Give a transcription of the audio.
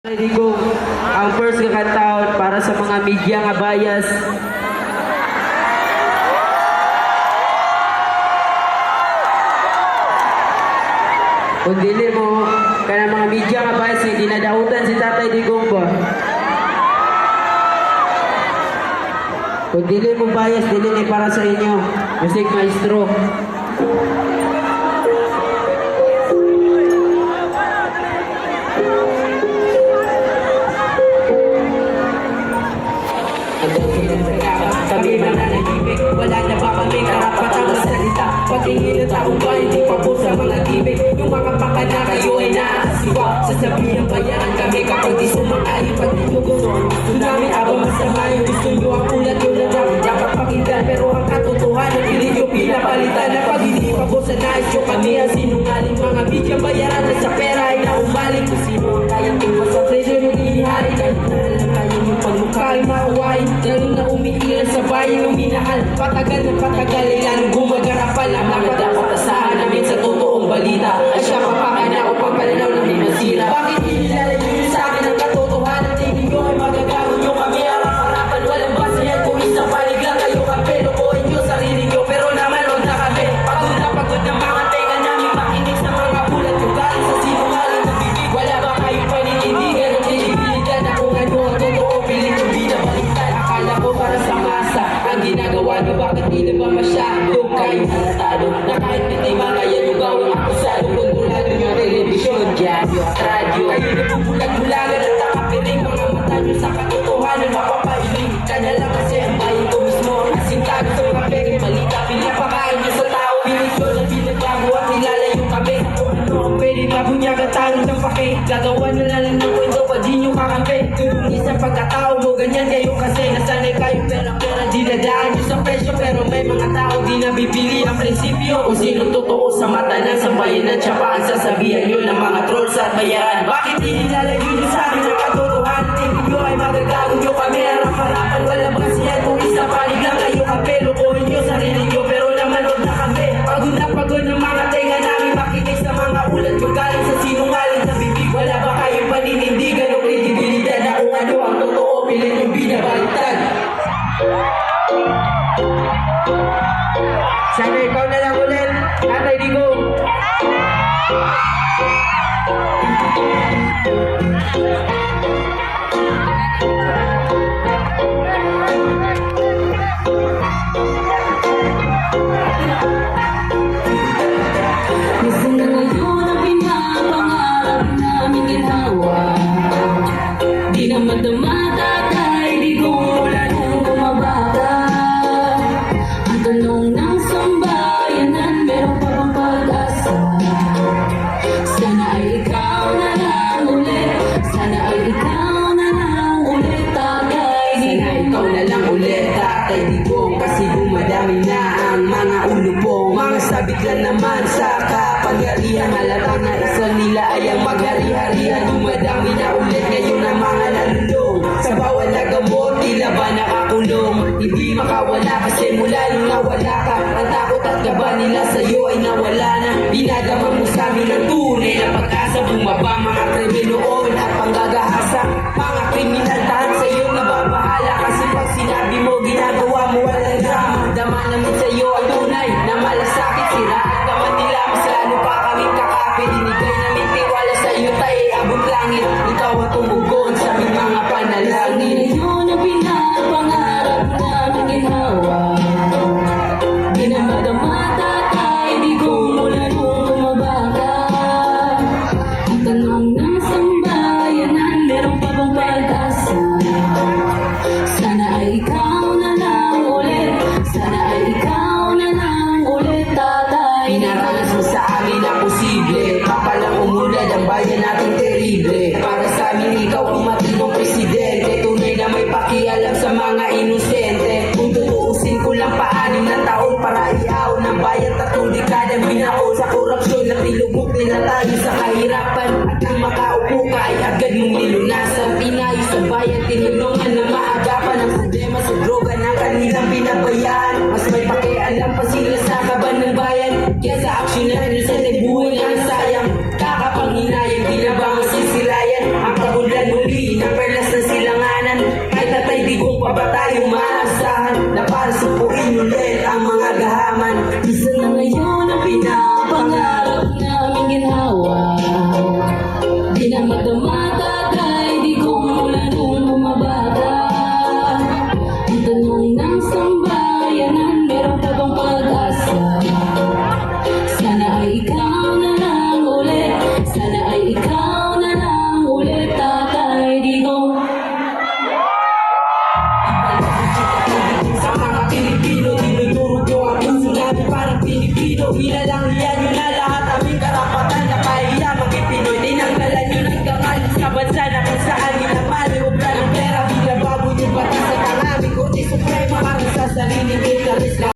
Go. Ang first kakantaon para sa mga media nga bias. Kung dili mo, kana mga media nga bias nga dinadautan si Tatay Digong ba? Kung dili mo bias, dili ni para sa inyo. Music maestro. Kami mananahimik, wala na ba kami karapatang masalita Patingin ng taong ba, hindi pa po sa mga gimmick Yung mga baka na kayo ay nakasiwa Sasabihin bayaran kami kapag di sumang-ayon Pag di nyo gusto, abang masama Yung gusto nyo ang ulat Dapat pakinggan, pero ang katotohanan Hindi nyo pinapalitan na pag hindi pa Kami ang sinungaling mga bidya bayaran Na sa pera ay naumalik Kung sino ang kayang tuwa umiilan sa bayan ng minahal Patagal na patagal ay lalong gumagarapal. Ang mga dapat asahan namin sa totoong balita. Ay siya papakana o pagpalanaw ng pagkatao mo ganyan kayo kasi Nasanay kayo pera pera dinadaan nyo sa presyo. Pero may mga tao di nabibili ang prinsipyo Kung sino totoo sa mata ng sambayan at siya pa ang sasabihan nyo ng mga trolls at bayaran Sana ikaw na lang ulit. Tatay Digong. Gusto na ngayon ang pinapangarap namin ginawa Di naman dumatatay, di ko wala nang bumabaga Ang tanong ng na ang mga ulupong Mga sabit lang naman sa kapangyarihan. Halata na isa nila ay ang maghari-harihan Dumadami na ulit ngayon ang mga nalulong Sa bawal na gamot, tila ba nakakulong? Hindi makawala kasi mula nung nawala ka. Ang takot at kaba nila sa'yo ay nawala na. Binagama Isa na ngayon ang pinapangarap ka ng